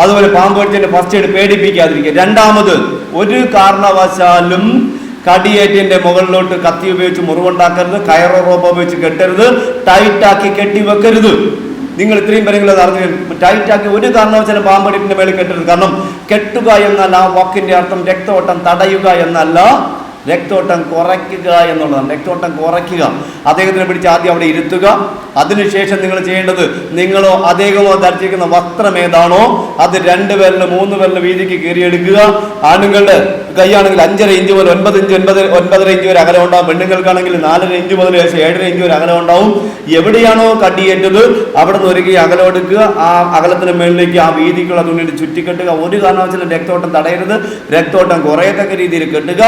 അതുപോലെ പാമ്പ് കടിച്ചതിന്റെ first aid പേടിപ്പിക്കാതിരിക്കുക. രണ്ടാമത് ഒരു കാരണവശാലും കടിയേറ്റിന്റെ മുകളിലോട്ട് കത്തി ഉപയോഗിച്ച് മുറിവുണ്ടാക്കരുത് കയറോ റോപ്പോ ഉപയോഗിച്ച് കെട്ടരുത് ടൈറ്റാക്കി കെട്ടി വെക്കരുത് നിങ്ങൾ ഇത്രയും പേരെങ്കിലും അറിഞ്ഞു ടൈറ്റാക്കി ഒരു കാരണവശാലും പാമ്പടിപ്പിന്റെ മേളിൽ കെട്ടരുത്. കാരണം കെട്ടുക എന്നല്ല ആ വാക്കിന്റെ അർത്ഥം രക്തോട്ടം തടയുക എന്നല്ല. രക്തോട്ടം കുറയ്ക്കുക എന്നുള്ളതാണ്. രക്തോട്ടം കുറയ്ക്കുക. അദ്ദേഹത്തിനെ പിടിച്ച് ആദ്യം അവിടെ ഇരുത്തുക. അതിനുശേഷം നിങ്ങൾ ചെയ്യേണ്ടത് നിങ്ങളോ അദ്ദേഹമോ ധരിച്ചിരിക്കുന്ന വസ്ത്രം ഏതാണോ അത് രണ്ട് പേരിൽ മൂന്ന് പേരിൽ വീതിക്ക് കീറിയെടുക്കുക. ആണുങ്ങളുടെ കൈയാണെങ്കിൽ അഞ്ചര ഇഞ്ച് മുതൽ ഒൻപത് ഇഞ്ച് ഒൻപത് ഒൻപതര ഇഞ്ച് വരെ അകലം ഉണ്ടാവും. പെണ്ണുങ്ങൾക്കാണെങ്കിൽ നാലര ഇഞ്ച് മുതൽ ഏഴര ഇഞ്ച് വരെ അകലം ഉണ്ടാവും. എവിടെയാണോ കടിയേറ്റത് അവിടെ നിന്ന് ഒരുക്കി അകലം എടുക്കുക. ആ അകലത്തിന് മുകളിലേക്ക് ആ വീതിക്കുള്ള തുണിയിട്ട് ചുറ്റിക്കെട്ടുക. ഒരു കാരണവശാലും രക്തോട്ടം തടയരുത്. രക്തോട്ടം കുറയത്തക്ക രീതിയിൽ കെട്ടുക.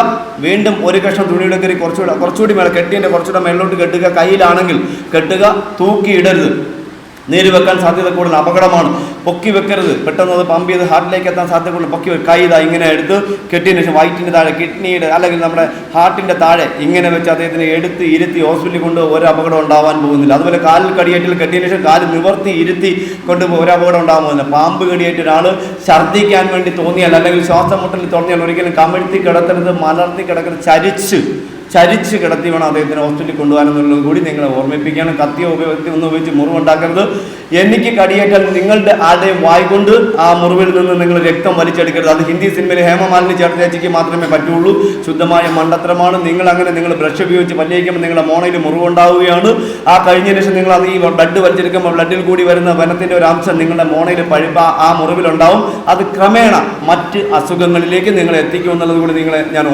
വീണ്ടും ഒരു കഷ്ണം തുണിയുടെ കയറി കുറച്ചുകൂടെ കുറച്ചുകൂടി മേലെ കെട്ടിയതിന്റെ കുറച്ചുകൂടെ മേളിലോട്ട് കെട്ടുക. കയ്യിലാണെങ്കിൽ കെട്ടുക. തൂക്കി ഇടരുത് നീര് വെക്കാൻ സാധ്യത കൂടുതൽ അപകടമാണ്. പൊക്കി വെക്കരുത്. പെട്ടെന്ന് അത് പമ്പ് ചെയ്ത് ഹാർട്ടിലേക്ക് എത്താൻ സാധ്യത കൂടുതൽ. പൊക്കി വെക്കുക. കൈ ഇങ്ങനെ എടുത്ത് കെട്ടിയതിന് ശേഷം വയറ്റിന്റെ താഴെ കിഡ്നിയുടെ അല്ലെങ്കിൽ നമ്മുടെ ഹാർട്ടിന്റെ താഴെ ഇങ്ങനെ വെച്ച് അദ്ദേഹത്തിനെ എടുത്ത് ഇരുത്തി ഹോസ്പിറ്റലിൽ കൊണ്ട് ഒരു അപകടം ഉണ്ടാവാൻ പോകുന്നില്ല. അതുപോലെ കാലിൽ കടിയേറ്റിൽ കെട്ടിയതിന് ശേഷം കാൽ നിവർത്തി ഇരുത്തി കൊണ്ട് ഒരു അപകടം ഉണ്ടാകാൻ പോകുന്നില്ല. പാമ്പ് കടിയേറ്റ ഒരാൾ ഛർദ്ദിക്കാൻ വേണ്ടി തോന്നിയാൽ അല്ലെങ്കിൽ ശ്വാസം മുട്ടലിൽ തോന്നിയാൽ ഒരിക്കലും കമിഴ്ത്തി കിടത്തരുത് മലർത്തി കിടക്കരുത് ചരിച്ച് ചരിച്ച് കിടത്തി വേണം അദ്ദേഹത്തിന് ഹോസ്പിറ്റലിൽ കൊണ്ടുപോകാനെന്നുള്ളത് കൂടി നിങ്ങളെ ഓർമ്മിപ്പിക്കുകയാണ്. കത്തിയോ ഉപയോഗത്തിൽ ഒന്നും ഉപയോഗിച്ച് മുറിവുണ്ടാക്കരുത്. എനിക്ക് കടിയേറ്റാൽ നിങ്ങളുടെ ആടെ വായിക്കൊണ്ട് ആ മുറിവിൽ നിന്ന് നിങ്ങൾ രക്തം വലിച്ചെടുക്കരുത്. അത് ഹിന്ദി സിനിമയിൽ ഹേമമാലിനി ചേട്ടത്തേച്ചിക്ക് മാത്രമേ പറ്റുള്ളൂ. ശുദ്ധമായ മണ്ടത്തരമാണ്. നിങ്ങൾ അങ്ങനെ നിങ്ങൾ ബ്രഷ് ഉപയോഗിച്ച് പല്ലിയിക്കുമ്പോൾ നിങ്ങളുടെ മോണയിൽ മുറിവുണ്ടാവുകയാണ്. ആ കഴിഞ്ഞ ശേഷം നിങ്ങൾ അത് ഈ ബ്ലഡ് വലിച്ചെടുക്കുമ്പോൾ ബ്ലഡിൽ കൂടി വരുന്ന വനത്തിന്റെ ഒരു അംശം നിങ്ങളുടെ മോണയിൽ പഴുപ്പ ആ മുറിവിലുണ്ടാവും. അത് ക്രമേണ മറ്റ് അസുഖങ്ങളിലേക്ക് നിങ്ങൾ എത്തിക്കുമെന്നുള്ളത് കൂടി നിങ്ങളെ ഞാൻ